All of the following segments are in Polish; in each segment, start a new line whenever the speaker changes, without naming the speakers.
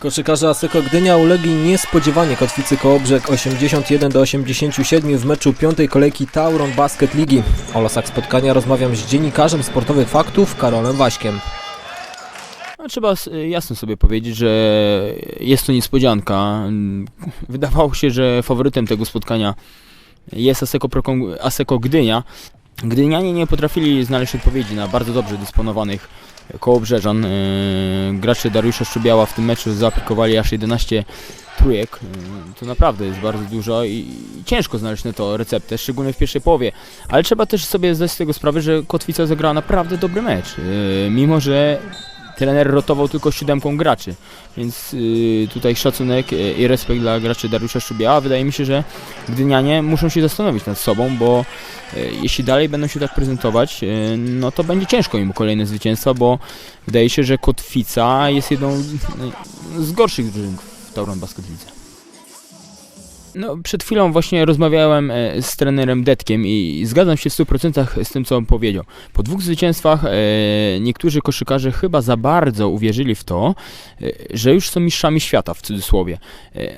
Koszykarze Aseko Gdynia ulegli niespodziewanie Kotwicy Kołobrzeg 81 do 87 w meczu piątej kolejki Tauron Basket Ligi. O losach spotkania rozmawiam z dziennikarzem sportowych faktów Karolem Waśkiem.
No, trzeba jasno sobie powiedzieć, że jest to niespodzianka. Wydawało się, że faworytem tego spotkania jest Aseko Gdynia. Gdynianie nie potrafili znaleźć odpowiedzi na bardzo dobrze dysponowanych kołobrzeżan. Yy, Gracze Dariusza Szczubiała w tym meczu zaaplikowali aż 11 trójek. Yy, To naprawdę jest bardzo dużo i ciężko znaleźć na to receptę, szczególnie w pierwszej połowie. Ale trzeba też sobie zdać z tego sprawę, że Kotwica zagrała naprawdę dobry mecz. Yy, Mimo, że trener rotował tylko siódemką graczy, więc y, tutaj szacunek y, i respekt dla graczy Dariusza Szczubiała. Wydaje mi się, że Gdynianie muszą się zastanowić nad sobą, bo y, jeśli dalej będą się tak prezentować, no to będzie ciężko im kolejne zwycięstwa, bo wydaje się, że Kotwica jest jedną z gorszych drużyn w Tauron Basket Lidze. No, przed chwilą właśnie rozmawiałem e, z trenerem Detkiem i zgadzam się w 100% z tym, co on powiedział. Po dwóch zwycięstwach e, niektórzy koszykarze chyba za bardzo uwierzyli w to, e, że już są mistrzami świata w cudzysłowie.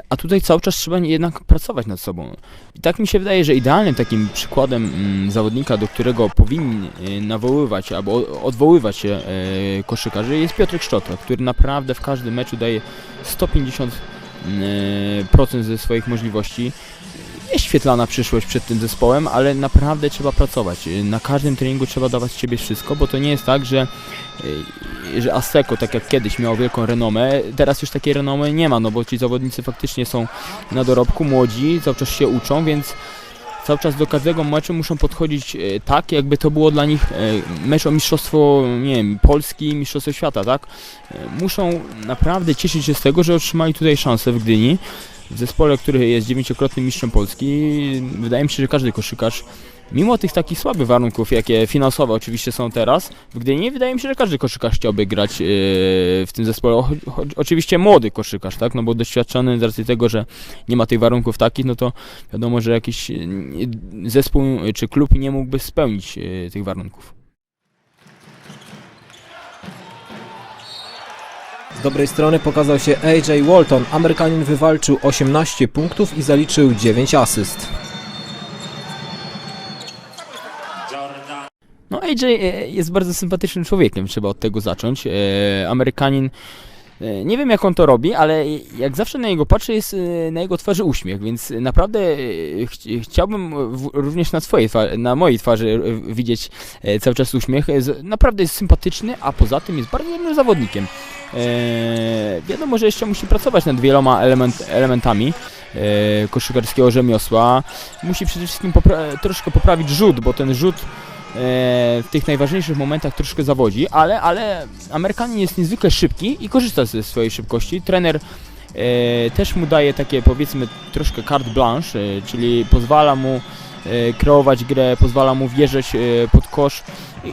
A tutaj cały czas trzeba jednak pracować nad sobą. I tak mi się wydaje, że idealnym takim przykładem mm, zawodnika, do którego powinni nawoływać albo odwoływać się koszykarzy jest Piotrek Szczotra, który naprawdę w każdym meczu daje 150 e, procent ze swoich możliwości. Jest świetlana przyszłość przed tym zespołem, ale naprawdę trzeba pracować. E, Na każdym treningu trzeba dawać z siebie wszystko, bo to nie jest tak, że, e, że Aseko, tak jak kiedyś miało wielką renomę, teraz już takiej renomy nie ma, no bo ci zawodnicy faktycznie są na dorobku, młodzi, cały czas się uczą, więc cały czas do każdego meczu muszą podchodzić e, tak, jakby to było dla nich e, mecz o mistrzostwo, nie wiem, Polski, mistrzostwo świata, tak? E, Muszą naprawdę cieszyć się z tego, że otrzymali tutaj szansę w Gdyni. W zespole, który jest dziewięciokrotnym mistrzem Polski, wydaje mi się, że każdy koszykarz, mimo tych takich słabych warunków, jakie finansowe oczywiście są teraz, w Gdyni, wydaje mi się, że każdy koszykarz chciałby grać e, w tym zespole. O, oczywiście młody koszykarz, tak? No bo doświadczony z racji tego, że nie ma tych warunków takich, no to wiadomo, że jakiś e, zespół e, czy klub nie mógłby spełnić e, tych warunków.
Z dobrej strony pokazał się AJ Walton. Amerykanin wywalczył 18 punktów i zaliczył 9 asyst.
No AJ e, jest bardzo sympatycznym człowiekiem, trzeba od tego zacząć. E, Amerykanin, e, nie wiem jak on to robi, ale jak zawsze na niego patrzę jest na jego twarzy uśmiech, więc naprawdę chci- chciałbym również na, swojej, na mojej twarzy widzieć cały czas uśmiech. Naprawdę jest sympatyczny, a poza tym jest bardzo dobrym zawodnikiem. E, wiadomo, że jeszcze musi pracować nad wieloma element, elementami e, koszykarskiego rzemiosła. Musi przede wszystkim popra- troszkę poprawić rzut, bo ten rzut e, w tych najważniejszych momentach troszkę zawodzi, ale, ale Amerykanin jest niezwykle szybki i korzysta ze swojej szybkości. Trener też mu daje takie powiedzmy troszkę carte blanche, czyli pozwala mu kreować grę, pozwala mu wjeżdżać e, pod kosz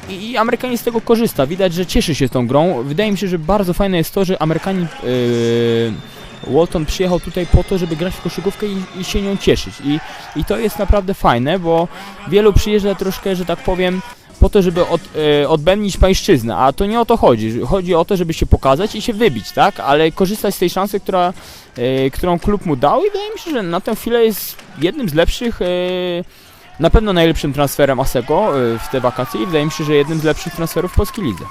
i, i z tego korzysta. Widać, że cieszy się tą grą. Wydaje mi się, że bardzo fajne jest to, że Amerykanin e, Walton przyjechał tutaj po to, żeby grać w koszykówkę i, i się nią cieszyć. I, I to jest naprawdę fajne, bo wielu przyjeżdża troszkę, że tak powiem, po to, żeby od, e, odbędnić pańszczyznę, a to nie o to chodzi. Chodzi o to, żeby się pokazać i się wybić, tak? Ale korzystać z tej szansy, która, e, którą klub mu dał i wydaje mi się, że na tę chwilę jest jednym z lepszych, e, na pewno najlepszym transferem Aseko e, w te wakacje i wydaje mi się, że jednym z lepszych transferów w polskiej lidze.